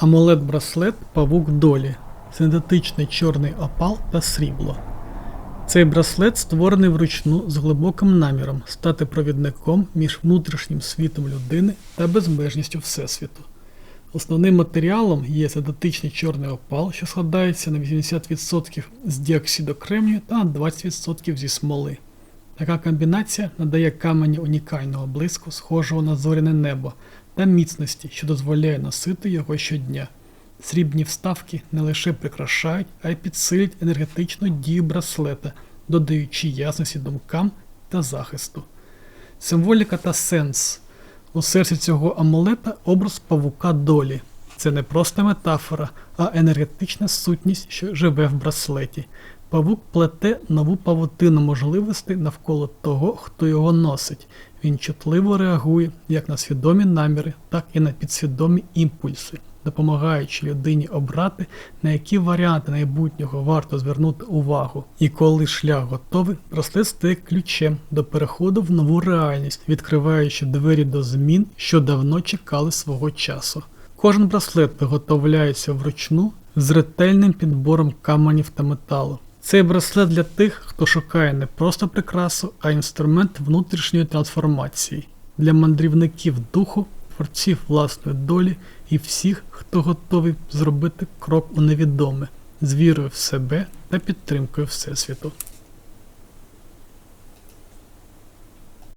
Амулет браслет Павук долі. Синтетичний чорний опал та срібло. Цей браслет створений вручну з глибоким наміром стати провідником між внутрішнім світом людини та безмежністю Всесвіту. Основним матеріалом є синтетичний чорний опал, що складається на 80% з діоксиду кремнію та на 20% зі смоли. Така комбінація надає камені унікального блиску, схожого на зоряне небо, та міцності, що дозволяє носити його щодня. Срібні вставки не лише прикрашають, а й підсилюють енергетичну дію браслета, додаючи ясності думкам та захисту. Символіка та сенс. У серці цього амулета образ павука долі. Це не просто метафора, а енергетична сутність, що живе в браслеті. Павук плете нову павутину можливостей навколо того, хто його носить. Він чутливо реагує як на свідомі наміри, так і на підсвідомі імпульси, допомагаючи людині обрати, на які варіанти майбутнього варто звернути увагу. І коли шлях готовий, браслет стає ключем до переходу в нову реальність, відкриваючи двері до змін, що давно чекали свого часу. Кожен браслет виготовляється вручну з ретельним підбором каменів та металу. Цей браслет для тих, хто шукає не просто прикрасу, а інструмент внутрішньої трансформації для мандрівників духу, творців власної долі і всіх, хто готовий зробити крок у невідоме з вірою в себе та підтримкою Всесвіту.